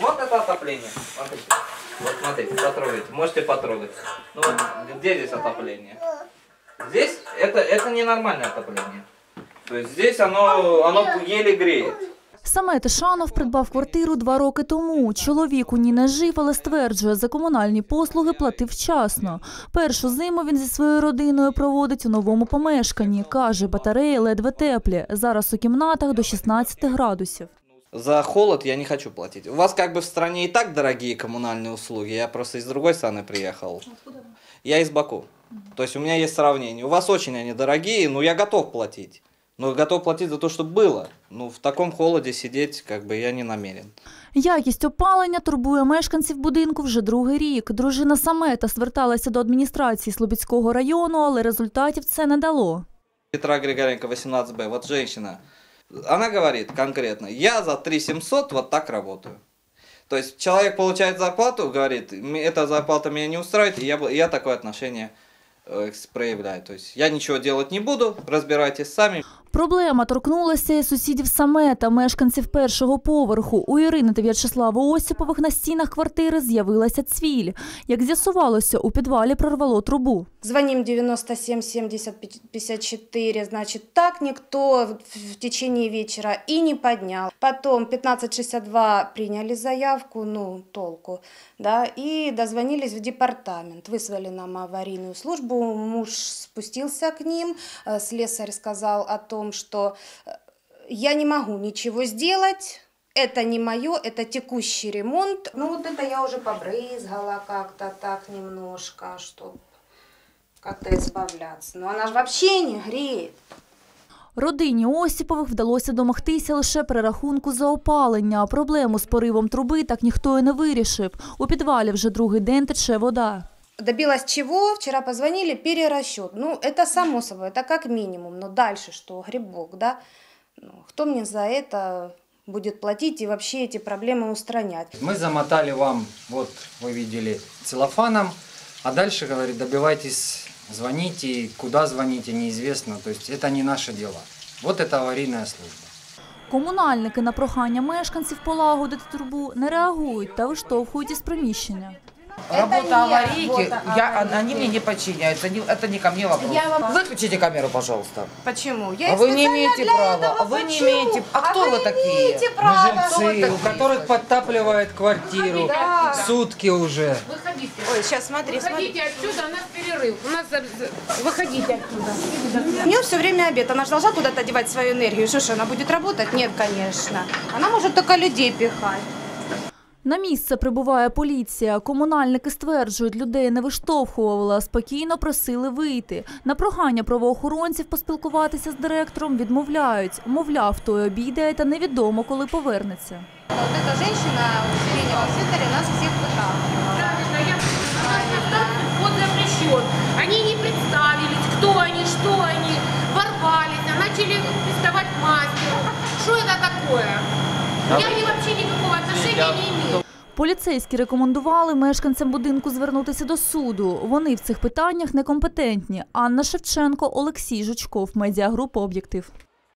Вот это отопление. Смотрите. Вот смотрите, потрогайте. Можете потрогать. Ну, вот где здесь отопление? Здесь это, это ненормальное отопление. То есть здесь оно, оно еле греет. Саме Тишанов придбав квартиру два роки тому. Чоловік у ній не жив, але стверджує, за комунальні послуги платив вчасно. Першу зиму він зі своєю родиною проводить у новому помешканні. Каже, батареї ледве теплі. Зараз у кімнатах до 16 градусів. За холод я не хочу платить. У вас как бы в стране и так дорогие коммунальные услуги. Я просто из другой страны приехал. Я из Баку. То есть у меня есть сравнение. У вас очень они дорогие, но я готов платить. Но готов платить за то, чтобы было. Ну, в таком холоде сидеть, как бы, я не намерен. Якість опалення турбує мешканців будинку вже другий рік. Дружина Самета зверталася до адміністрації Слобідського району, але результатів це не дало. Петра Григоренко, 18Б, вот женщина, она говорит конкретно, я за 3 700 вот так работаю. То есть человек получает зарплату, говорит, «М- эта зарплата меня не устраивает, и я, я такое отношение э, проявляю. То есть я ничего делать не буду, разбирайтесь сами. Проблема торкнулася і сусідів Самета, мешканців першого поверху. У Ірини та В'ячеслава Осіпових на стінах квартири з'явилася цвіль. Як з'ясувалося, у підвалі прорвало трубу. Звоним 97 70 54, значит, так никто в- течение вечера и не поднял. Потом 1562 приняли заявку, ну, толку, да, и дозвонились в департамент. Вызвали нам аварийную службу, муж спустился к ним, э, слесарь сказал о том, что э, я не могу ничего сделать, это не мое, это текущий ремонт. Ну вот это я уже побрызгала как-то так немножко, чтобы как-то избавляться. Но она же вообще не греет. Родині Осіпових вдалося домогтися лише перерахунку за опалення. а Проблему з поривом труби так ніхто і не вирішив. У підвалі вже другий день тече вода. Добилась чего? Вчера позвонили, перерасчет. Ну, это само собой, это как минимум. Но дальше что? Грибок, да? Ну, кто мне за это будет платить и вообще эти проблемы устранять? Мы замотали вам, вот вы видели, целлофаном, а дальше, говорит, добивайтесь, звоните, куда звоните, неизвестно, то есть это не наше дело. Вот это аварийная служба. Комунальники на прохання мешканців полагодити трубу не реагують та виштовхують із приміщення. Работа не аварийки, работа я, аварийки. они мне не подчиняются, не- это не ко мне вопрос. Я вам- Выключите камеру, пожалуйста. Почему? Я А вы не имеете права, этого а вы не имеете- а кто вы такие? имеете права. жильцы, у которых подтапливает квартиру Да. сутки уже. Выходите. Ой, сейчас смотри, смотри. Выходите отсюда, у нас перерыв. У нас выходите отсюда. У нее все время обед. Она же должна куда-то девать свою энергию. Что ж, она будет работать? Нет, конечно. Она может только людей пихать. На місце прибуває поліція. Комунальники стверджують, людей не виштовхували, а спокійно просили вийти. На прохання правоохоронців поспілкуватися з директором відмовляють. Мовляв, той обійде та невідомо, коли повернеться. Вот эта женщина в сиреневом свитере нас всех выталкивала. Правильно, я сказала, вход запрещен. Они не представились, кто они, что они, ворвались, а начали приставать к мастеру. Что это такое? Я не вообще никакого отношения не имею. Поліцейські рекомендували мешканцям будинку звернутися до суду. Вони в цих питаннях некомпетентні. Анна Шевченко, Олексій Жучков, медіагрупа Об'єктив.